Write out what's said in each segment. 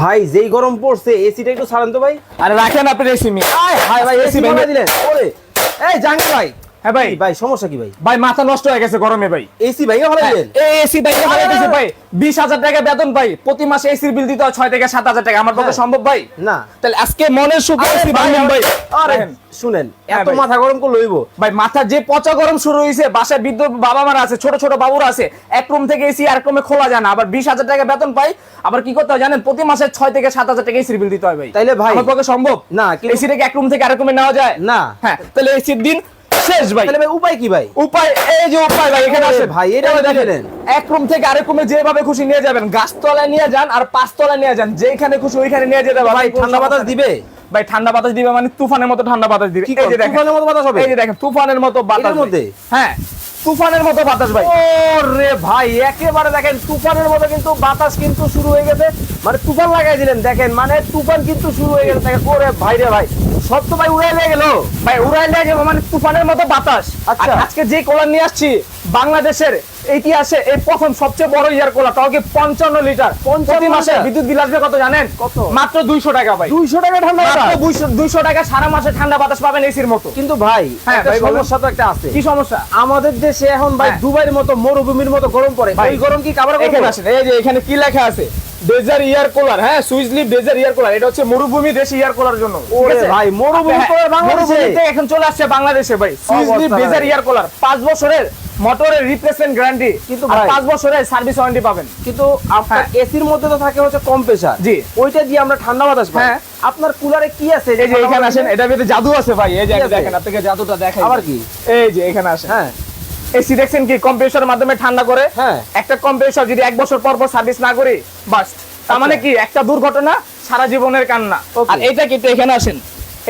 ভাই যেই গরম পড়ছে এসিটা একটু ছাড়েন তো ভাই। আরে রাখেন আপনি এসি মি আয় হাই ভাই এসি ভেঙে দিলেন। ওরে এই জাঙ্গি ভাই হ্যাঁ ভাই। ভাই সমস্যা কি ভাই? ভাই মাথা নষ্ট হয়ে গেছে গরমে ভাই। এসি দিলেন এই এসি ভাই দিয়েছে ভাই। বিশ হাজার টাকা বেতন ভাই। প্রতি মাসে এসির বিল দিতে হয় ছয় থেকে সাত হাজার টাকা। আমার পক্ষে হ্যাঁ। সম্ভব ভাই? না। তাহলে আজকে মনের সুখে এসি ভাই, ভাঙবেন ভাই। আরে শুনেন হ্যাঁ এত মাথা গরম করে লইব ভাই মাথা যে পচা গরম শুরু হয়েছে বাসায় বিদ্যুৎ বাবা মারা আছে ছোট ছোট বাবুরা আছে এক রুম থেকে এসি আর রুমে খোলা যায় না। আবার বিশ হাজার টাকা বেতন পাই আবার কি করতে হয় জানেন? প্রতি মাসে ছয় থেকে সাত হাজার টাকা এসির বিল দিতে হয় ভাই। তাইলে ভাই- আমার পক্ষে সম্ভব? না, এসি থেকে এক রুম থেকে আরেক রুমে নেওয়া যায়? না। হ্যাঁ তাহলে এসির দিন শেষ ভাই। তাহলে ভাই উপায় কি ভাই? উপায় এই যে উপায় ভাই এখানে আছে ভাই, এটা দেখেন। এক রুম থেকে আরেক রুমে যেভাবে খুশি নিয়ে যাবেন গাছতলায় নিয়ে যান আর পাঁচতলায় নিয়ে যান যেখানে খুশি ওইখানে নিয়ে যেতে ভাই ঠান্ডা বাতাস দিবে? ভাই ঠান্ডা বাতাস দিবে মানে তুফানের মতো ঠান্ডা বাতাস দিবে। এই যে দেখেন তুফানের মতো বাতাস হবে? এই যে দেখেন তুফানের মতো বাতাস মধ্যে? হ্যাঁ। তুফানের মতো বাতাস ভাই। রে ভাই একেবারে দেখেন তুফানের মতো কিন্তু বাতাস কিন্তু শুরু হয়ে গেছে। মানে তুফান লাগাই দিলেন দেখেন মানে তুফান কিন্তু শুরু হয়ে গেছে। দেখেন ওরে ভাই রে ভাই সব তো ভাই উড়াই লেগে গেল। ভাই উড়াই লেগে মানে তুফানের মতো বাতাস। আচ্ছা। আজকে যে কলার নিয়ে আসছি বাংলাদেশের ইতিহাসে এই প্রথম সবচেয়ে বড় ইয়ার কোলা তাও কি পঞ্চান্ন লিটার? প্রতি মাসে বিদ্যুৎ বিল আসবে কত জানেন? কত? মাত্র দুইশো টাকা ভাই। দুইশো টাকা ঠান্ডা দুইশো টাকা সারা মাসে ঠান্ডা বাতাস পাবেন এসির মতো। কিন্তু ভাই হ্যাঁ। সমস্যা তো একটা আছে। কি সমস্যা? আমাদের দেশে এখন ভাই হ্যাঁ। দুবাইয়ের মতো মরুভূমির মতো গরম পড়ে। ভাই, গরম কি কাবার এখানে আসেন এই যে এখানে কি লেখা আছে? ডেজার ইয়ার কুলার হ্যাঁ সুইচ লিপ ডেজার ইয়ার কুলার এটা হচ্ছে মরুভূমি দেশে ইয়ার কুলার জন্য? ভাই, মরুভূমি হ্যাঁ, এখন চলে আসছে বাংলাদেশে ভাই। সুইচ লিপ ডেজার ইয়ার কুলার পাঁচ বছরের মোটরের রিপ্লেসমেন্ট গ্যারান্টি কিন্তু পাঁচ বছরের সার্ভিস ওয়ারেন্টি পাবেন। কিন্তু আপনার হ্যাঁ। এসির মধ্যে তো থাকে হচ্ছে কম্প্রেসার জি। ওইটা দিয়ে আমরা ঠান্ডা বাতাস পাই। হ্যাঁ। আপনার কুলারে কি আছে? এই যে এখানে আসেন এটা ভিতরে জাদু আছে ভাই। এই যে দেখেন আপনাকে জাদুটা দেখাই আবার কি? এই যে এখানে আসেন। হ্যাঁ। এসি দেখছেন কি? কম্প্রেসরের মাধ্যমে ঠান্ডা করে। হ্যাঁ। একটা কম্প্রেসর যদি এক বছর পর পর সার্ভিস না করি বাস তার মানে কি? একটা দুর্ঘটনা সারা জীবনের কান্না. আর এটা কিন্তু এখানে আসেন।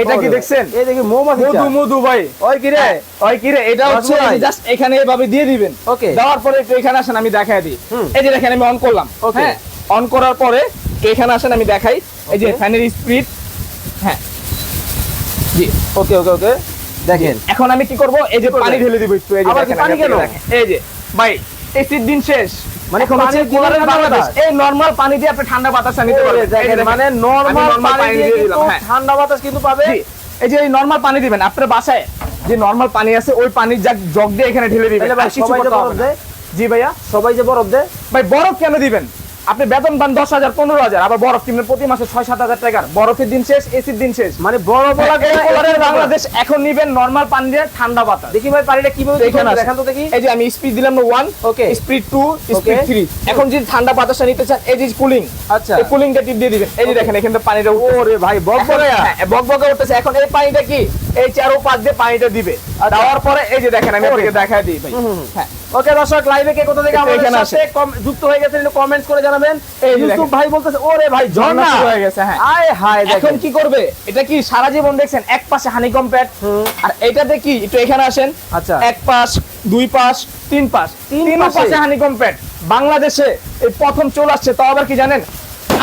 এটা কি দেখছেন? এই দেখি মৌমাছি মধু মধু ভাই। ওই কি রে হ্যাঁ, ওই কি রে এটা হচ্ছে জাস্ট এখানে এভাবে দিয়ে দিবেন। Okay. দেওয়ার পরে একটু এখানে আসেন আমি দেখাই দিই। এই যে দেখেন আমি অন করলাম. হ্যাঁ অন করার পরে এখানে আসেন আমি দেখাই। এই যে. ফ্যানের স্পিড হ্যাঁ। জি। ওকে ওকে ওকে দেখেন। এখন আমি কি করব? এই যে পানি ঢেলে দিব একটু এই যে পানি কেন? এই যে ভাই এসির দিন শেষ। মানে ঠান্ডা বাতাস? এই নরমাল পানি দিয়ে আপনি ঠান্ডা বাতাসটা নিতে পারবেন এই যে দেখেন, দেখেন। মানে নরমাল পানি দিয়ে কিন্তু। ঠান্ডা বাতাস কিন্তু পাবে। এই যে নরমাল পানি দিবেন আপনার বাসায় যে নরমাল পানি আছে ওই পানির জাগ জগ দিয়ে এখানে ঢেলে দিবেন। জি ভাইয়া সবাই যে বরফ দেয়। ভাই বরফ কেন দিবেন? আপনি বেতন পান দশ হাজার পনেরো হাজার আবার বরফ কিনবেন প্রতি মাসে ছয় সাত হাজার টাকার। বরফের দিন শেষ এসির দিন শেষ। মানে বরফ এই colour-এর বাংলাদেশ এখন নিবেন নরমাল পানি দিয়ে ঠান্ডা বাতাস। দেখি ভাই পানিটা কীভাবে এখানে তো দেখি। এই যে আমি স্পিড দিলাম one Okay. Speed two speed three এখন যদি ঠান্ডা বাতাসটা নিতে চান এই যে কুলিং আচ্ছা। এই কুলিংটা টিপ দিয়ে দিবেন। এই যে দেখেন এখানে পানিটা উঠতেছে। ওরে ভাই বক এখন- বলে হ্যাঁ, বক বকে উঠতেছে। এখন এই পানিটা কি? এই চারো পাঁচ দিয়ে পানিটা দিবে। দেওয়ার পরে এই যে দেখেন আমি. আপনাকে দেখাই দিই ভাই। হ্যাঁ ওকে দর্শক লাইভে কে কোথা থেকে আমাদের সাথে যুক্ত হয়ে গেছেন একটু কমেন্টস করে জানাবেন। এই ইউসুফ ভাই বলতেছে ওরে ভাই ঝর্ণা। হয়ে গেছে, হ্যাঁ। আয় হায় এখন কি করবে? এটা কি সারা জীবন দেখছেন? এক পাশে হানিকম প্যাড আর এটাতে কি? একটু এখানে আসেন। আচ্ছা। এক পাশ দুই পাশ তিন পাশ। তিন পাশে? পাশে হানিকম প্যাড বাংলাদেশে এই প্রথম চলে আসছে তাও আবার কি জানেন?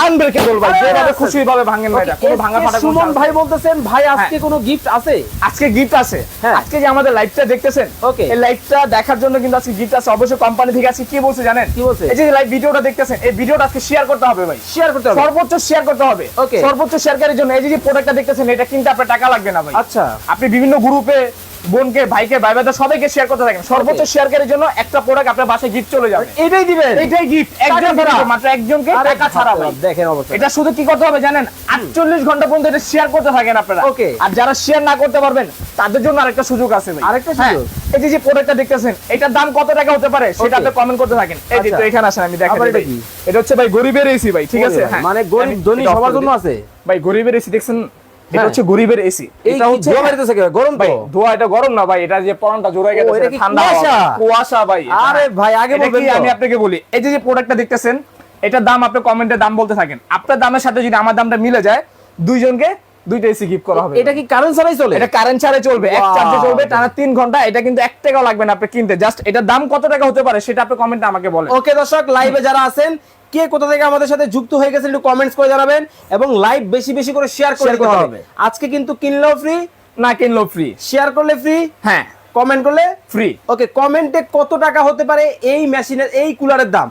আনব্রেকেবল ভাই। যেভাবে আচ্ছা। খুশি ভাবে ভাঙেন ভাই কোনো ভাঙা ফাটা সুমন ভাই বলতেছেন ভাই আজকে কোনো গিফট আছে? আজকে গিফট আছে। হ্যাঁ। আজকে যে আমাদের লাইভটা দেখতেছেন Okay. এই লাইভটা দেখার জন্য কিন্তু আজকে গিফট আছে। অবশ্যই কোম্পানি থেকে আজকে কি বলছে জানেন? কি বলছে? এই যে লাইভ ভিডিওটা দেখতেছেন এই ভিডিওটা আজকে শেয়ার করতে হবে ভাই। শেয়ার করতে হবে। সর্বোচ্চ শেয়ার করতে হবে। Okay. সর্বোচ্চ শেয়ারকারীর জন্য এই যে প্রোডাক্টটা দেখতেছেন এটা কিনতে আপনার টাকা লাগবে না ভাই। আচ্ছা। আপনি বিভিন্ন গ্রুপে বোনকে ভাইকে ভাই ভাইদের সবাইকে শেয়ার করতে থাকেন। সর্বোচ্চ শেয়ারকারীর জন্য একটা প্রোডাক্ট আপনার বাসায় গিফট চলে যাবে। এটাই দিবেন? এটাই গিফট একজন ছাড়া। মাত্র একজনকে টাকা ছাড়া ভাই। দেখেন অবস্থা। এটা শুধু কি করতে হবে জানেন? আটচল্লিশ ঘণ্টা পর্যন্ত এটা শেয়ার করতে থাকেন আপনারা। Okay. আর যারা শেয়ার না করতে পারবেন তাদের জন্য আরেকটা সুযোগ আছে ভাই। আরেকটা হ্যাঁ, সুযোগ? এই যে যে প্রোডাক্টটা দেখতেছেন এটার দাম কত টাকা হতে পারে সেটা. আপনি কমেন্ট করতে থাকেন। এই যে আচ্ছা। তো এখানে আসেন আমি দেখাই এটা কি? এটা হচ্ছে ভাই গরিবের এসি ভাই ঠিক আছে? ভাই, হ্যাঁ। মানে গরিব ধনী সবার জন্য আছে। ভাই গরিবের এসি দেখছেন এটা হ্যাঁ। হচ্ছে গরিবের এসি এটা হচ্ছে ধোয়া কি? গরম ভাই ধোয়া এটা গরম না ভাই এটা যে পরানটা ও, গেছে এটা ঠান্ডা কুয়াশা? ভাই আরে। ভাই, আগে এটা বলবেন আমি আপনাকে বলি এই যে যে প্রোডাক্টটা দেখতেছেন এটার দাম আপনি কমেন্টে দাম বলতে থাকেন। আপনার দামের সাথে যদি আমার দামটা মিলে যায় দুইজনকে দুইটা এসি গিফট করা হবে। এটা কি কারেন্ট ছাড়াই চলে? এটা কারেন্ট ছাড়ে চলবে এক চার্জে চলবে টানা তিন ঘণ্টা এটা কিন্তু এক টাকাও লাগবে না আপনি কিনতে। জাস্ট এটার দাম কত টাকা হতে পারে সেটা আপনি কমেন্টে আমাকে বলেন। ওকে দর্শক লাইভে যারা আছেন কে কোথা থেকে আমাদের সাথে যুক্ত হয়ে গেছে একটু কমেন্টস করে জানাবেন এবং লাইভ বেশি বেশি করে শেয়ার করে দিতে হবে। আজকে কিন্তু কিনলেও ফ্রি না কিনলেও ফ্রি শেয়ার করলে ফ্রি হ্যাঁ। কমেন্ট করলে ফ্রি ওকে কমেন্টে কত টাকা হতে পারে এই মেশিনের এই কুলারের দাম?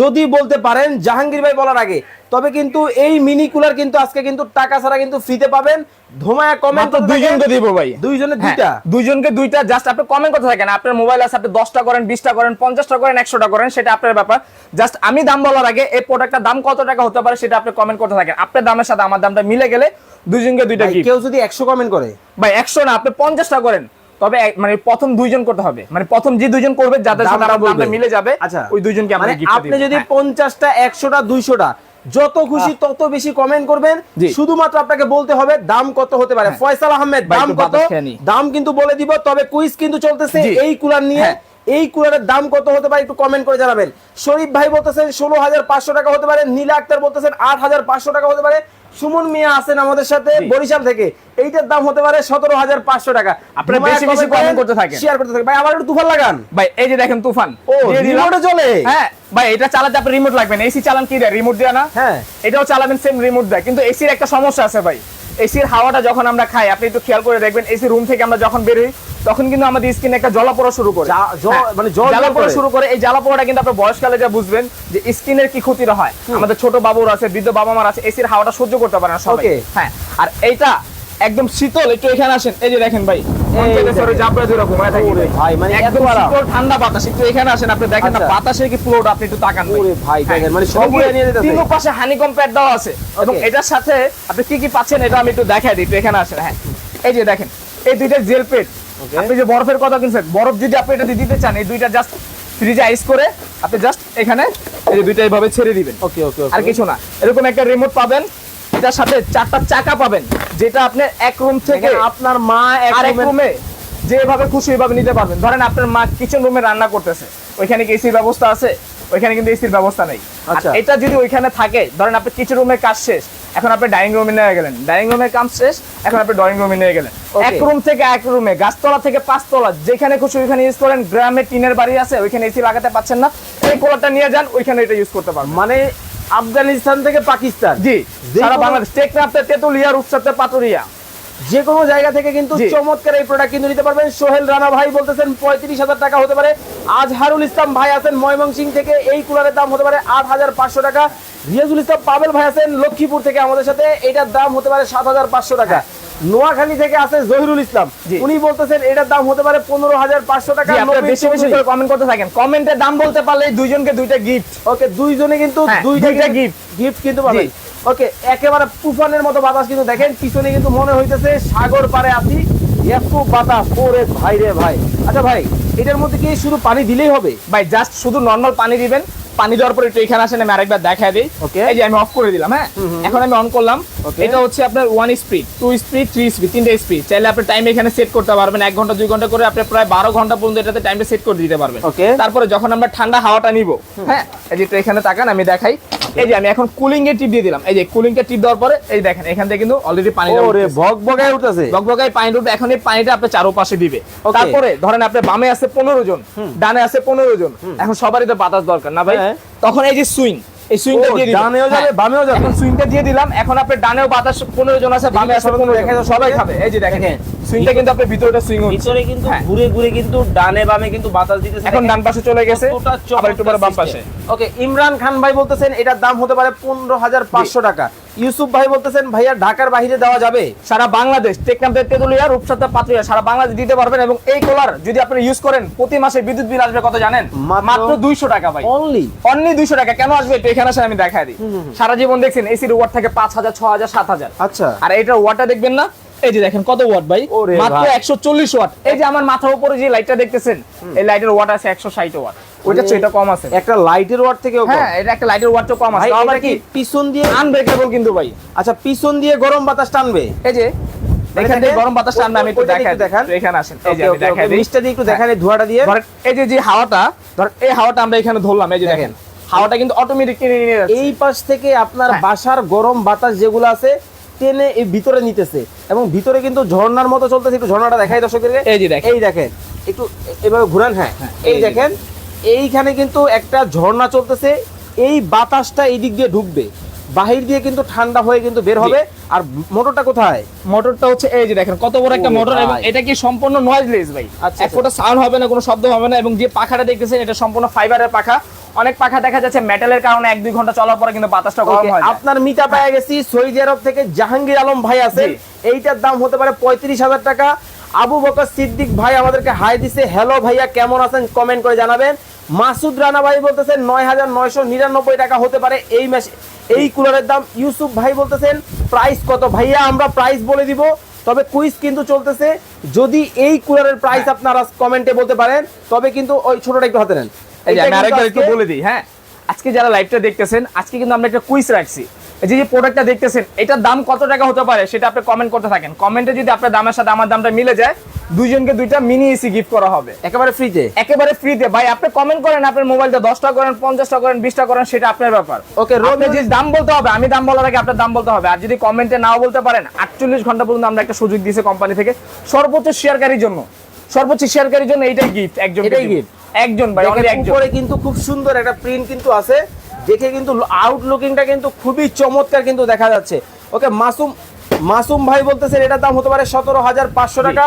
যদি বলতে পারেন জাহাঙ্গীর ভাই বলার আগে তবে কিন্তু এই মিনি কুলার কিন্তু আজকে কিন্তু টাকা ছাড়া কিন্তু ফ্রিতে পাবেন। ধোমায়া কমেন্ট মাত্র দুইজনকে দিব ভাই। দুইজনে হ্যাঁ, দুইটা? দুইজনকে দুইটা জাস্ট আপনি কমেন্ট করতে থাকেন আপনার মোবাইল আছে আপনি দশটা করেন বিশটা করেন পঞ্চাশটা করেন একশোটা করেন সেটা আপনার ব্যাপার। জাস্ট আমি দাম বলার আগে এই প্রোডাক্টটার দাম কত টাকা হতে পারে সেটা আপনি কমেন্ট করতে থাকেন। আপনার দামের সাথে আমার দামটা মিলে গেলে দুইজনকে দুইটা কেউ যদি একশো কমেন্ট করে? ভাই একশো না আপনি পঞ্চাশটা করেন। তবে মানে প্রথম দুইজন করতে হবে। মানে প্রথম যে দুইজন করবে যাদের সাথে দামটা আমার মিলে যাবে আচ্ছা। ওই দুইজনকে আমরা গিফট আপনি যদি পঞ্চাশটা একশোটা দুইশোটা যত খুশি তত বেশি কমেন্ট করবেন। হ্যাঁ। শুধুমাত্র আপনাকে বলতে হবে দাম কত হতে পারে। ফয়সাল আহমেদ দাম কত। দাম কিন্তু বলে দিব তবে কুইজ কিন্তু চলতেছে এই কুলার নিয়ে। হ্যাঁ। এই কুলারের দাম কত হতে পারে একটু কমেন্ট করে জানাবেন। শরীফ ভাই বলতেছেন ষোলো হাজার পাঁচশো টাকা হতে পারে। নীলা আক্তার বলতেছেন আট হাজার পাঁচশো টাকা হতে পারে। সুমন মিয়া আছেন আমাদের সাথে বরিশাল থেকে। এইটার দাম হতে পারে সতেরো হাজার পাঁচশো টাকা। আপনারা বেশি বেশি কমেন্ট করতে থাকেন। শেয়ার করতে থাকেন। ভাই আবার একটু তুফান লাগান। ভাই এই যে দেখেন তুফান। ও। রিমোটে চলে হ্যাঁ ভাই এটা চালাতে আপনি রিমোট লাগবেন না। এসি চালান কি দেয়? রিমোট দেয় না? হ্যাঁ। এটাও চালাবেন সেম রিমোট দেয়। কিন্তু এসির একটা সমস্যা আছে ভাই। এসির হাওয়াটা যখন আমরা খাই আপনি একটু খেয়াল করে দেখবেন এসি রুম থেকে আমরা যখন বের হই তখন কিন্তু আমাদের স্কিনে একটা জ্বলা পড়া শুরু করে। হ্যাঁ, মানে জল জলা পড়া শুরু করে। এই জ্বালা পড়াটা কিন্তু আপনার বয়সকালে যা বুঝবেন যে স্কিনের কি ক্ষতিটা হয়। আমাদের ছোট বাবুর আছে বৃদ্ধ বাবা মার আছে এসির হাওয়াটা সহ্য করতে পারে না সবাই। হ্যাঁ আর এইটা একদম শীতল একটু এখানে আসেন। এই যে দেখেন ভাই এই পেলে সরে দেখেন। জাপড়ে ধরে ঘুমায় থাকি ওরে ভাই, মানে একদম শীতল ঠান্ডা বাতাস একটু এখানে আসেন আপনি দেখেন না। বাতাসের কি ফ্লোটা আপনি একটু তাকান ভাই। ওরে ভাই হ্যাঁ। দেখেন মানে সব কি নিয়ে যেতেছে। তিন পাশে হানিকম প্যাড দেওয়া আছে। এবং এটার সাথে আপনি কি কি পাচ্ছেন এটা আমি একটু দেখাই দিই একটু এখানে আসেন হ্যাঁ। এই যে দেখেন এই দুইটা জেল পেট আপনি যে বরফের কথা কিনছেন বরফ যদি আপনি এটা দিতে চান এই দুইটা জাস্ট ফ্রিজে আইস করে আপনি জাস্ট এখানে এই দুইটা এইভাবে ছেড়ে দিবেন। ওকে ওকে আর কিছু না। এরকম একটা রিমোট পাবেন এটার সাথে চারটা চাকা পাবেন যেটা আপনি এক রুম থেকে আপনার মা এক রুমে- রুমে যেভাবে খুশি ওইভাবে নিতে পারবেন। ধরেন আপনার মা কিচেন রুমে রান্না করতেছে ওইখানে কি এসির ব্যবস্থা আছে? ওইখানে কিন্তু এসির ব্যবস্থা নেই। আচ্ছা। এটা যদি ওইখানে থাকে ধরেন আপনি কিচেন রুমের কাজ শেষ এখন আপনি ডাইনিং রুমে নিয়ে গেলেন। ডাইনিং রুমের কাজ শেষ এখন আপনি ড্রয়িং রুমে নিয়ে গেলেন। এক রুম থেকে এক রুমে গাছতলা থেকে পাঁচতলা যেখানে খুশি ওইখানে ইউজ করেন। গ্রামে টিনের বাড়ি আছে ওইখানে এসি লাগাতে পাচ্ছেন না। এই কোলারটা নিয়ে যান ওইখানে এটা ইউজ করতে পারবেন। মানে আফগানিস্তান থেকে পাকিস্তান। জি। সারা বাংলাদেশ টেকনাফতে তেতুলিয়া রূপসাতে পাতুরিয়া যে কোনো জায়গা থেকে কিন্তু চমৎকার এই প্রোডাক্ট কিন্তু নিতে পারবেন। সোহেল রানা ভাই বলতেছেন পঁয়ত্রিশ হাজার টাকা হতে পারে। আজহারুল ইসলাম ভাই আছেন ময়মনসিং থেকে এই কুলারের দাম হতে পারে আট হাজার পাঁচশো টাকা। রিয়াজুল ইসলাম পাবেল ভাই আছেন লক্ষ্মীপুর থেকে আমাদের সাথে। এটার দাম হতে পারে সাত হাজার পাঁচশো টাকা। নোয়াখালী থেকে আছে জহিরুল ইসলাম। উনি বলতেছেন এটার দাম হতে পারে পনেরো হাজার পাঁচশো টাকা। বেশি বেশি করে কমেন্ট করতে থাকেন। কমেন্টের দাম বলতে পারলে দুইজনকে দুইটা গিফট ওকে দুইজনে কিন্তু হ্যাঁ, দুইটা দুইটা গিফট গিফট কিন্তু পাবেন। ওকে একেবারে তুফানের মতো বাতাস কিন্তু দেখেন পিছনে কিন্তু মনে হইতেছে সাগর পারে আছি। এত বাতাস ওরে ভাই রে ভাই। আচ্ছা ভাই এটার মধ্যে কি শুধু পানি দিলেই হবে? ভাই জাস্ট শুধু নর্মাল পানি দিবেন। পানি দেওয়ার পরে একটু এখানে আসেন আমি আরেকবার দেখাই দিই। Okay. এই যে আমি অফ করে দিলাম হ্যাঁ? এখন আমি অন করলাম। এটা হচ্ছে আপনার one speed two speed three speed তিনটে স্পিড চাইলে আপনি টাইম এখানে সেট করতে পারবেন এক ঘণ্টা দুই ঘণ্টা করে আপনি প্রায় বারো ঘণ্টা পর্যন্ত এটাতে টাইমটা সেট করে দিতে পারবেন। Okay. তারপরে যখন আমরা ঠান্ডা হাওয়াটা নিব হ্যাঁ? এই যে একটু এখানে তাকান আমি দেখাই। এই যে আমি এখন কুলিং এর টিপ দিয়ে দিলাম। এই যে কুলিং টা টিপ দেওয়ার পরে এই দেখেন এখান থেকে কিন্তু অলরেডি পানি ওরে ভগ ভগায় উঠতেছে। বকবকাই পানি উঠবে এখন এই পানিটা আপনি চারোপাশে দিবে. তারপরে ধরেন আপনি বামে আছে পনেরো জন। ডানে আছে পনেরো জন। এখন সবারই তো বাতাস দরকার না ভাই? হ্যাঁ। তখন এই যে সুইং এই সুইংটা দিয়ে ডানেও যাবে, হ্যাঁ। বামেও যাবে। এখন সুইংটা দিয়ে দিলাম। এখন আপনি ডানেও বাতাস পনেরো জন আছে বামে আছে সবাই খাবে। এই যে দেখেন দেখেন। সুইংটা কিন্তু আপনি ভিতরটা সুইং হচ্ছে। ভিতরে কিন্তু হ্যাঁ। ঘুরে ঘুরে কিন্তু ডানে বামে কিন্তু বাতাস দিতেছে। এখন ডান পাশে চলে গেছে। আবার একটু পরে বাম পাশে। ওকে ইমরান খান ভাই বলতেছেন এটার দাম হতে পারে পনেরো হাজার পাঁচশো টাকা। ইউসুফ ভাই বলতেছেন ভাইয়া ঢাকার বাইরে দেওয়া যাবে। সারা বাংলাদেশ টেকনামদের তেতুলিয়া রূপসাতে পাতুলিয়া সারা বাংলাদেশ দিতে পারবেন এবং এই কোলার যদি আপনি ইউজ করেন প্রতি মাসে বিদ্যুৎ বিল আসবে কত জানেন? মাত্র- দুইশো টাকা ভাই। অনলি অনলি দুইশো টাকা। কেন আসবে একটু এখানে আসে আমি দেখাই দিই। সারা জীবন দেখছেন এসির ওয়াট থাকে পাঁচ হাজার ছ হাজার সাত হাজার। আচ্ছা। আর এটার ওয়াটটা দেখবেন না? এই যে দেখেন কত ওয়াট ভাই? মাত্র একশো চল্লিশ ওয়াট এই যে আমার মাথার উপরে যে লাইটটা দেখতেছেন এই লাইটের ওয়াট আছে একশো ষাট ওয়াট ওইটা এটা কম আছে। একটা লাইটের ওয়াট থেকে হ্যাঁ এটা একটা লাইটের কম আছে। আবার কি পিছন দিয়ে আনব্রেকেবল কিন্তু ভাই? আচ্ছা পিছন দিয়ে গরম বাতাস টানবে? এই যে এখান থেকে গরম বাতাস টানবে আমি একটু দেখাই দেখান। দেখান এখানে আসেন এই যে Okay, আমি okay, দেখাই মিষ্টি দিয়ে একটু দেখান ধোঁয়াটা দিয়ে। ধরেন এই যে যে হাওয়াটা ধর এই হাওয়াটা আমরা এখানে ধরলাম এই যে দেখেন। হাওয়াটা কিন্তু অটোমেটিক টেনে নিয়ে যাচ্ছে। এই পাশ থেকে আপনার হ্যাঁ। বাসার গরম বাতাস যেগুলো আছে টেনে এই ভিতরে নিতেছে। এবং ভিতরে কিন্তু ঝর্ণার মতো চলতেছে একটু ঝর্ণাটা দেখাই দর্শকদেরকে। এই যে দেখেন। এই দেখেন একটু এভাবে ঘুরান হ্যাঁ। এই এই দেখেন। এইখানে কিন্তু একটা ঝর্ণা চলতেছে। এই বাতাসটা এই দিক দিয়ে ঢুকবে। বাহির দিয়ে কিন্তু ঠান্ডা হয়ে কিন্তু বের হবে। আর মোটরটা কোথায়? মোটরটা হচ্ছে এই যে দেখেন কত বড় একটা মোটর এবং এটা কি সম্পূর্ণ নয়েজলেস ভাই? আচ্ছা, এক ফোঁটা সাউন্ড হবে না কোনো শব্দ হবে না এবং যে পাখাটা দেখতেছেন এটা সম্পূর্ণ ফাইবারের পাখা। অনেক পাখা দেখা যাচ্ছে মেটালের কারণে এক দুই ঘণ্টা চলার পরে কিন্তু বাতাসটা গরম হয় আপনার মিটা পেয়ে গেছি সৌদি আরব থেকে জাহাঙ্গীর আলম ভাই আছেন। এইটার দাম হতে পারে পঁয়ত্রিশ হাজার টাকা। আবু বকর সিদ্দিক ভাই আমাদেরকে হাই দিছে। হ্যালো ভাইয়া কেমন আছেন? কমেন্ট করে জানাবেন। মাসুদ রানা ভাই বলতেছেন নয় হাজার নয়শো নিরানব্বই টাকা হতে পারে এই মাসে এই কুলারের দাম ইউসুফ ভাই বলতেছেন প্রাইস কত? ভাইয়া আমরা প্রাইস বলে দিব তবে কুইজ কিন্তু চলতেছে। যদি এই কুলারের প্রাইস আপনারা কমেন্টে বলতে পারেন তবে কিন্তু ওই ছোটটা একটু হাতে নেন। আরেকবার একটু বলে দিই হ্যাঁ? আজকে যারা লাইভটা দেখতেছেন আজকে কিন্তু আমরা একটা কুইজ রাখছি। যে যে প্রোডাক্টটা দেখতেছেন এটার দাম কত টাকা হতে পারে সেটা আপনি কমেন্ট করতে থাকেন। কমেন্টে যদি আপনার দামের সাথে আমার দামটা মিলে যায় দুইজনকে দুইটা মিনি এসি গিফট করা হবে। একেবারে ফ্রিতে একেবারে ফ্রিতে ভাই আপনি কমেন্ট করেন আপনার মোবাইলটা দশটা করেন পঞ্চাশটা করেন বিশটা করেন সেটা আপনার ব্যাপার। ওকে আপনি যে দাম বলতে হবে আমি দাম বলার আগে আপনার দাম বলতে হবে। আর যদি কমেন্টে নাও বলতে পারেন আটচল্লিশ ঘণ্টা পর্যন্ত আমরা একটা সুযোগ দিয়েছি কোম্পানি থেকে। সর্বোচ্চ শেয়ারকারীর জন্য। সর্বোচ্চ শেয়ারকারীর জন্য এইটাই গিফট একজন এটাই gift? একজন ভাই only একজন। কিন্তু খুব সুন্দর একটা প্রিন্ট কিন্তু আছে। দেখে কিন্তু আউটলুকিংটা কিন্তু খুবই চমৎকার কিন্তু দেখা যাচ্ছে। ওকে মাসুম মাসুম ভাই বলতেছেন এটার দাম হতে পারে সতেরো হাজার পাঁচশো টাকা।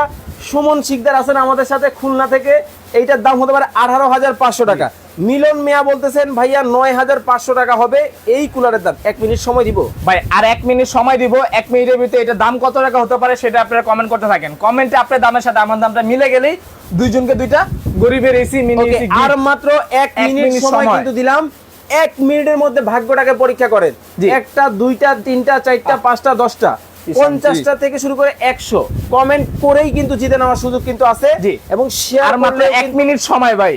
সুমন শিকদার আছেন আমাদের সাথে খুলনা থেকে এইটার দাম হতে পারে আঠারো হাজার পাঁচশো টাকা। মিলন মিয়া বলতেছেন ভাইয়া নয় হাজার পাঁচশো টাকা হবে এই কুলারের দাম। এক মিনিট সময় দিব। ভাই আর এক মিনিট সময় দিব এক মিনিটের ভিতরে এটা দাম কত টাকা হতে পারে সেটা আপনারা কমেন্ট করতে থাকেন। কমেন্টে আপনার দামের সাথে আমার দামটা মিলে গেলেই দুইজনকে দুইটা গরিবের এসি মিনি আর মাত্র এক মিনিট সময়। কিন্তু দিলাম। এক মিনিটের মধ্যে ভাগ্যটাকে পরীক্ষা করেন। যে একটা দুইটা তিনটা চারটা পাঁচটা দশটা। পঞ্চাশটা থেকে শুরু করে একশো। কমেন্ট করেই কিন্তু জিতে নেওয়ার সুযোগ কিন্তু আছে। জি। এবং শেয়ার মাত্র এক মিনিট সময় ভাই।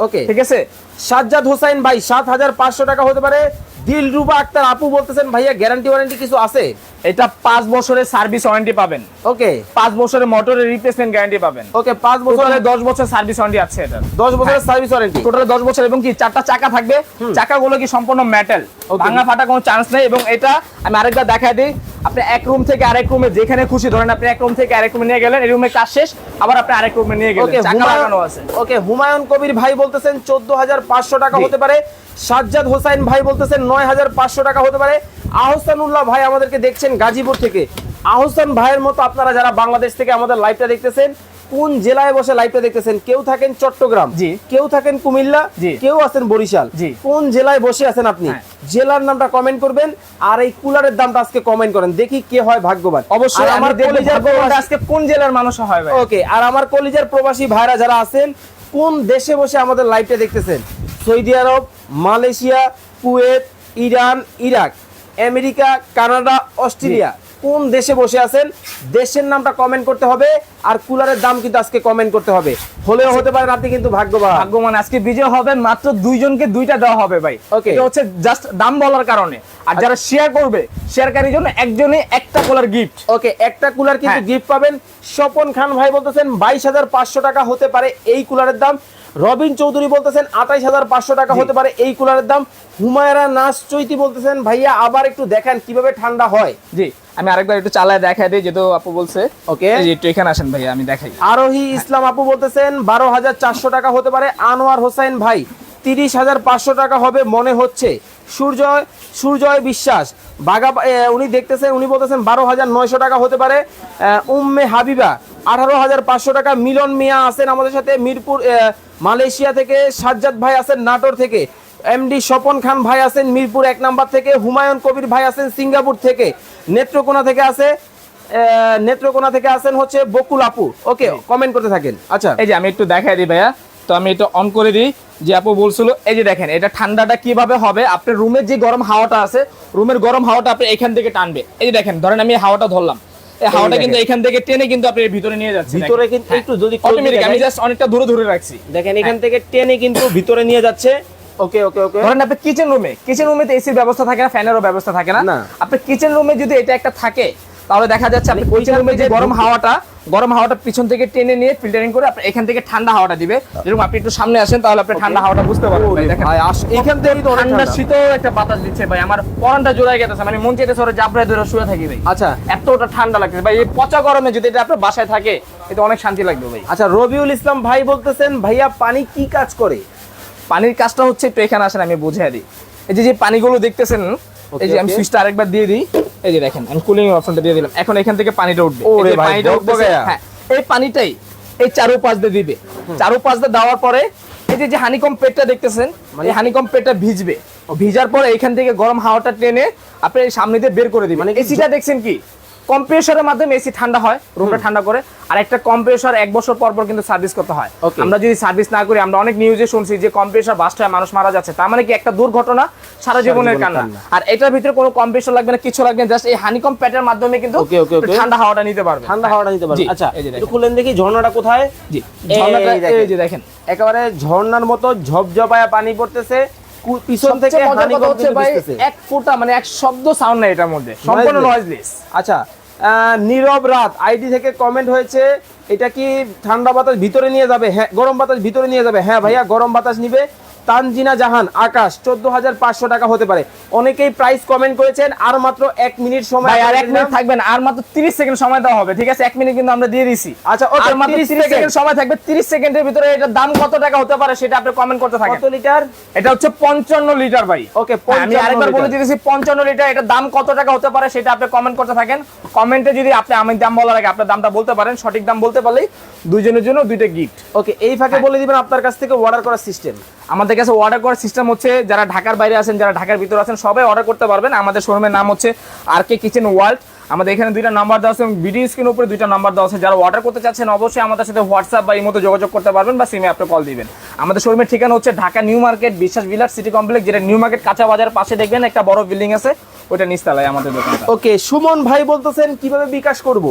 ওকে ঠিক আছে? সাজ্জাদ হোসাইন ভাই সাত হাজার পাঁচশো টাকা হতে পারে। দিলরুবা আক্তার আপু বলতেছেন ভাইয়া গ্যারান্টি ওয়ারেন্টি কিছু আছে? এটা পাঁচ বছরের সার্ভিস ওয়ারেন্টি পাবেন। ওকে পাঁচ বছরের মোটরের রিপ্লেসমেন্ট গ্যারান্টি পাবেন। ওকে পাঁচ বছরের দশ বছর সার্ভিস ওয়ারেন্টি আছে এটা দশ বছরের সার্ভিস ওয়ারেন্টি টোটাল দশ বছর এবং কি চারটা চাকা থাকবে? চাকাগুলো কি সম্পূর্ণ মেটাল. ভাঙা ফাটা কোনো চান্স নেই এবং এটা আমি আরেকবার দেখা দিই। আপনি এক রুম থেকে আরেক রুমে যেখানে খুশি ধরেন আপনি এক রুম থেকে আরেক রুমে নিয়ে গেলেন এই রুমে কাজ শেষ আবার আপনি আরেক রুমে নিয়ে গেলেন। চাকা লাগানো আছে। ওকে হুমায়ুন কবির ভাই বলতেছেন চোদ্দ হাজার পাঁচশো টাকা হতে পারে। সাজ্জাদ হোসেন ভাই বলতেছেন নয় হাজার পাঁচশো টাকা হতে পারে। আহসানুল্লাহ ভাই আমাদেরকে দেখছেন গাজীপুর থেকে। আহসান ভাইয়ের মতো আপনারা যারা বাংলাদেশ থেকে আমাদের লাইভটা দেখতেছেন কোন জেলায় বসে লাইভটা দেখতেছেন কেউ থাকেন চট্টগ্রাম জি। কেউ থাকেন কুমিল্লা জি। কেউ আছেন বরিশাল জি। কোন জেলায় বসে আছেন আপনি হ্যাঁ। জেলার নামটা কমেন্ট করবেন আর এই কুলারের দামটা আজকে কমেন্ট করেন দেখি কে হয় ভাগ্যবান অবশ্যই আমার কলিজার আজকে কোন জেলার মানুষ হয় ভাই ওকে আর আমার কলিজার প্রবাসী ভাইরা যারা আছেন কোন দেশে বসে আমাদের লাইভটা দেখতেছেন Saudi Arab Malaysia Kuwait Iran Iraq America Canada Australia কোন দেশে বসে আছেন? দেশের নামটা কমেন্ট করতে হবে আর কুলারের দাম কিন্তু আজকে কমেন্ট করতে হবে। হলেও হতে পারেন আপনি কিন্তু ভাগ্যবান। ভাগ্যবান আজকে বিজয় হবে মাত্র দুইজনকে দুইটা দেওয়া হবে ভাই। ওকে এটা হচ্ছে জাস্ট দাম বলার কারণে। আর যারা শেয়ার করবে শেয়ারকারীর জন্য একজনে একটা কুলার গিফট ওকে একটা কুলার কিন্তু হ্যাঁ। গিফট পাবেন। স্বপন খান ভাই বলতেছেন বাইশ হাজার পাঁচশো টাকা হতে পারে এই কুলারের দাম। রবিন চৌধুরী বলতেছেন আঠাইশ হাজার পাঁচশো টাকা হতে পারে এই কুলারের দাম। হুমায়রা নাস চৈতি বলতেছেন ভাইয়া আবার একটু দেখেন কীভাবে ঠান্ডা হয়। জি। আমি আরেকবার একটু চালায় দেখাই দিই যেহেতু আপু বলছে। ওকে একটু এখানে আসেন ভাই আমি দেখাই। আরোহী ইসলাম আপু বলতেছেন বারো হাজার চারশো টাকা হতে পারে আনোয়ার হোসেন ভাই। তিরিশ হাজার পাঁচশো টাকা হবে মনে হচ্ছে। সূর্যয় সূর্যয় বিশ্বাস। বাগা উনি দেখতেছেন উনি বলতেছেন বারো হাজার নয়শো টাকা হতে পারে উম্মে হাবিবা। আঠারো হাজার পাঁচশো টাকা মিলন মিয়া আছেন আমাদের সাথে মিরপুর মালয়েশিয়া থেকে সাজ্জাদ ভাই আছেন নাটোর থেকে। এমডি স্বপন খান ভাই আছেন মিরপুর এক নাম্বার থেকে হুমায়ুন কবির ভাই আছেন সিঙ্গাপুর থেকে নেত্রকোনা থেকে আছে নেত্রকোনা থেকে আছেন হচ্ছে বকুল আপু। ওকে কমেন্ট করতে থাকেন। আচ্ছা। এই যে আমি একটু দেখাই দিই ভাইয়া তো আমি এটা অন করে দিই। যে আপু বলছিল এই যে দেখেন এটা ঠান্ডাটা কীভাবে হবে? আপনার রুমের যে গরম হাওয়াটা আছে রুমের গরম হাওয়াটা আপনি এখান থেকে টানবে। এই যে দেখেন ধরেন আমি হাওয়াটা ধরলাম। এই হাওয়াটা কিন্তু এখান থেকে টেনে কিন্তু আপনি ভিতরে নিয়ে যাচ্ছে ভিতরে কিন্তু একটু যদি আমি জাস্ট অনেকটা দূরে দূরে রাখছি। দেখেন এখান থেকে টেনে কিন্তু ভিতরে নিয়ে যাচ্ছে। ওকে ওকে ওকে ধরেন আপনি কিচেন রুমে কিচেন রুমে তো এসির ব্যবস্থা থাকে না ফ্যানেরও ব্যবস্থা থাকে না। আপনি কিচেন রুমে যদি এটা একটা থাকে তাহলে দেখা যাচ্ছে আপনি মানে কিচেন রুমে যে গরম হাওয়াটা গরম হাওয়াটা পিছন থেকে টেনে নিয়ে ফিল্টারিং করে আপনি এখান থেকে ঠান্ডা হাওয়াটা দিবে। যেরকম আপনি একটু সামনে আসেন তাহলে আপনি ঠান্ডা হাওয়াটা বুঝতে পারবেন ভাই দেখেন। ভাই আস- এখান থেকেই তো ঠান্ডা। শীতও একটা বাতাস দিচ্ছে ভাই আমার পরানটা জোড়াই গেছে মানে মন চাইতেছে ওরা জাবড়ায় ধরে শুয়ে থাকি ভাই। আচ্ছা। এতটা ঠান্ডা লাগছে ভাই এই পচা গরমে যদি এটা আপনার বাসায় থাকে এটা অনেক শান্তি লাগবে ভাই। আচ্ছা রবিউল ইসলাম ভাই বলতেছেন ভাইয়া পানি কি কাজ করে? পানির কাজটা হচ্ছে একটু এখানে আসেন আমি বুঝিয়ে দিই। এই যে যে পানিগুলো দেখতেছেন এই যে আমি সুইচটা আরেকবার দিয়ে দিই। এই যে দেখেন আমি কুলিং অপশনটা দিয়ে দিলাম। এখন এখান থেকে পানিটা উঠবে। পানিটা বকায়া। হ্যাঁ এই পানিটাই এই চারু পাঁচ দিয়ে দিবে। চারু পাঁচ দিয়ে দেওয়ার পরে এই যে যে হানিকম পেটটা দেখতেছেন মানে এই হানিকম পেটটা ভিজবে। ও ভিজার পরে এখান থেকে গরম হাওয়াটা টেনে আপনি সামনে দিয়ে বের করে দিবেন। মানে এসিটা দেখছেন কি? কম্প্রেসরের মাধ্যমে এসি ঠান্ডা হয় রুমটা ঠান্ডা করে। আর একটা কম্প্রেসর এক বছর পর পর কিন্তু সার্ভিস করতে হয়। আমরা যদি সার্ভিস না করি আমরা অনেক নিউজে শুনছি যে কম্প্রেসর বাস্ট হয়ে মানুষ মারা যাচ্ছে। তার মানে কি একটা দুর্ঘটনা সারা জীবনের কান্না। আর এটার ভিতরে কোনো কম্প্রেসর লাগবে না কিছু লাগবে না জাস্ট এই হানিকম প্যাটের মাধ্যমে কিন্তু. ঠান্ডা হাওয়াটা নিতে পারবে। ঠান্ডা হাওয়াটা নিতে পারবে। আচ্ছা একটু। খুলেন দেখি ঝর্ণাটা কোথায়? জি ঝর্ণাটা দেখেন। এই যে দেখেন। একেবারে ঝর্ণার মতো ঝপঝপায়া পানি পড়তেছে পিছন থেকে হচ্ছে ভাই এক ফোঁটা মানে এক শব্দ সাউন্ড নাই এটার মধ্যে। সম্পূর্ণ নয়েজলেস আচ্ছা নীরব রাত। আইডি থেকে কমেন্ট হয়েছে এটা কি ঠান্ডা বাতাস ভিতরে নিয়ে যাবে? হ্যাঁ গরম বাতাস ভিতরে নিয়ে যাবে। হ্যাঁ ভাইয়া গরম বাতাস নিবে। তানজিনা জাহান আকাশ চোদ্দ হাজার পাঁচশো টাকা হতে পারে। অনেকেই প্রাইস কমেন্ট করেছেন আর মাত্র এক মিনিট সময় আর এক মিনিট থাকবেন আর মাত্র 30 সেকেন্ড সময় দেওয়া হবে ঠিক আছে? এক মিনিট কিন্তু আমরা দিয়ে দিছি। আচ্ছা, আর মাত্র 30 30 সেকেন্ড। সময় থাকবে 30 সেকেন্ডের ভিতরে এটার দাম কত টাকা হতে পারে সেটা আপনি কমেন্ট করতে থাকেন। কত লিটার? এটা হচ্ছে 55 লিটার ভাই। Okay, হ্যাঁ, আমি আরেকবার বলে লিটার। দিতেছি 55 লিটার এটার দাম কত টাকা হতে পারে সেটা আপনি কমেন্ট করতে থাকেন। কমেন্টে যদি আপনি আমি দাম বলার আগে আপনার দামটা বলতে পারেন সঠিক দাম বলতে পারলেই দুইজনের জন্য দুইটা গিফট ওকে এই ফাঁকে হ্যাঁ। বলে দিবেন আপনার কাছ থেকে অর্ডার করার সিস্টেম আমাদের কাছে অর্ডার করার সিস্টেম হচ্ছে যারা ঢাকার বাইরে আছেন যারা ঢাকার ভিতরে আছেন সবাই অর্ডার করতে পারবেন। আমাদের শোরুমের নাম হচ্ছে আর কে কিচেন ওয়ার্ল্ড আমাদের এখানে দুইটা নাম্বার দেওয়া আছে এবং ভিডিও স্ক্রিনের উপরে দুইটা নাম্বার দেওয়া আছে। যারা অর্ডার করতে চাচ্ছেন অবশ্যই আমাদের সাথে হোয়াটসঅ্যাপ বা ইমোতে যোগাযোগ করতে পারবেন বা সিমে আপনি কল দিবেন। আমাদের শোরুমের ঠিকানা হচ্ছে Dhaka new market Biswas Bilas city complex যেটা নিউ মার্কেট কাঁচা বাজার পাশে দেখবেন একটা বড় বিল্ডিং আছে। ওইটা নিচতলায় আমাদের দোকানটা। ওকে সুমন ভাই বলতেছেন কীভাবে বিকাশ করব?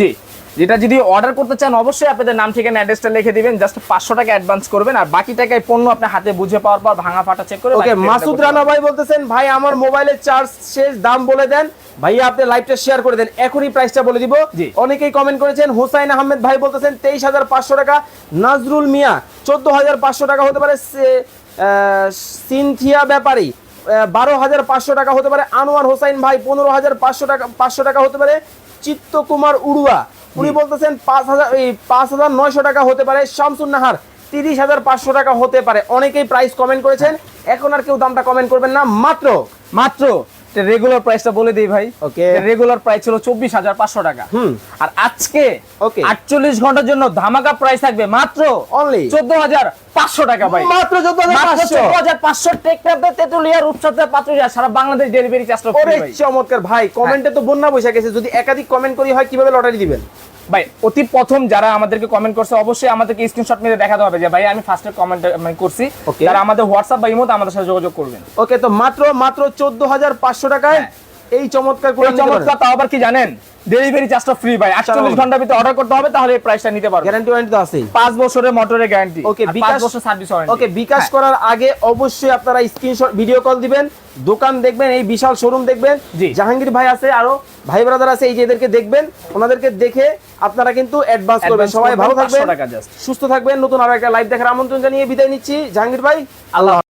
জি যেটা যদি অর্ডার করতে চান অবশ্যই আপনাদের নাম ঠিকানা অ্যাড্রেসটা লিখে দিবেন জাস্ট পাঁচশো টাকা অ্যাডভান্স করবেন আর বাকি টাকায় পণ্য আপনার হাতে বুঝে পাওয়ার পর ভাঙা ফাটা চেক করে ওকে মাসুদ রানা ভাই বলতেছেন ভাই আমার মোবাইলের চার্জ শেষ দাম বলে দেন। ভাইয়া আপনি লাইভটা শেয়ার করে দেন এখনই প্রাইসটা বলে দিব। অনেকেই কমেন্ট করেছেন হোসাইন আহমেদ ভাই বলতেছেন তেইশ হাজার পাঁচশো টাকা। নাজরুল মিয়া চোদ্দ হাজার পাঁচশো টাকা হতে পারে সিনথিয়া ব্যাপারী। বারো হাজার পাঁচশো টাকা হতে পারে। আনোয়ার হোসাইন ভাই পনেরো হাজার পাঁচশো টাকা পাঁচশো টাকা হতে পারে। চিত্তকুমার উড়ুয়া উনি বলতেছেন পাঁচ হাজার এই পাঁচ হাজার নয়শো টাকা হতে পারে। শামসুন নাহার তিরিশ হাজার পাঁচশো টাকা হতে পারে। অনেকেই প্রাইস কমেন্ট করেছেন। এখন আর কেউ দামটা কমেন্ট করবেন না। মাত্র মাত্র রেগুলার প্রাইসটা বলে দেই ভাই। ওকে রেগুলার প্রাইস ছিল চব্বিশ হাজার পাঁচশো টাকা। হুম। আর আজকে ওকে 48 ঘণ্টার জন্য ধামাকা প্রাইস থাকবে মাত্র হাজার পাঁচশো টাকা ভাই। মাত্র চোদ্দ হাজার মাত্র পাঁচশো চোদ্দ হাজার পাঁচশো টেকনাফে তেতুলিয়া রূপসাতে পাতুলিয়া সারা বাংলাদেশ ডেলিভারি চার্জ ওরে ভাই। চমৎকার। ভাই কমেন্টে তো বন্যা বৈশাখ গেছে। যদি একাধিক কমেন্ট করি হয় কীভাবে লটারি দিবেন? ভাই অতি প্রথম যারা আমাদেরকে কমেন্ট করছে অবশ্যই আমাদেরকে স্ক্রিনশট মেরে দেখাতে হবে যে ভাই আমি ফার্স্টে কমেন্ট মানে করছি. যারা আমাদের হোয়াটসঅ্যাপ বা ইমোতে আমাদের সাথে যোগাযোগ করবেন। ওকে তো মাত্র মাত্র চোদ্দ হাজার পাঁচশো টাকায় এই চমৎকার করে চমৎকার তাও আবার কি জানেন? ডেলিভারি চার্জটা ফ্রি ভাই। আটচল্লিশ ঘণ্টার ভিতরে অর্ডার করতে হবে তাহলে এই প্রাইসটা নিতে পারবে গ্যারান্টি ওয়ারেন্টি তো আছেই। পাঁচ বছরের মোটরের গ্যারান্টি ওকে বিকাশ বছর সার্ভিস ওয়ারেন্টি ওকে বিকাশ করার আগে অবশ্যই আপনারা স্ক্রিনশট ভিডিও কল দিবেন। দোকান দেখবেন এই বিশাল শোরুম দেখবেন। জি। জাহাঙ্গীর ভাই আছে আরও ভাই ব্রাদার আছে এই যে এদেরকে দেখবেন ওনাদেরকে দেখে আপনারা কিন্তু অ্যাডভান্স করবেন। সবাই ভালো 500 থাকবেন সুস্থ থাকবেন নতুন আরও একটা লাইভ দেখার আমন্ত্রণ জানিয়ে বিদায় নিচ্ছি। জাহাঙ্গীর ভাই আল্লাহ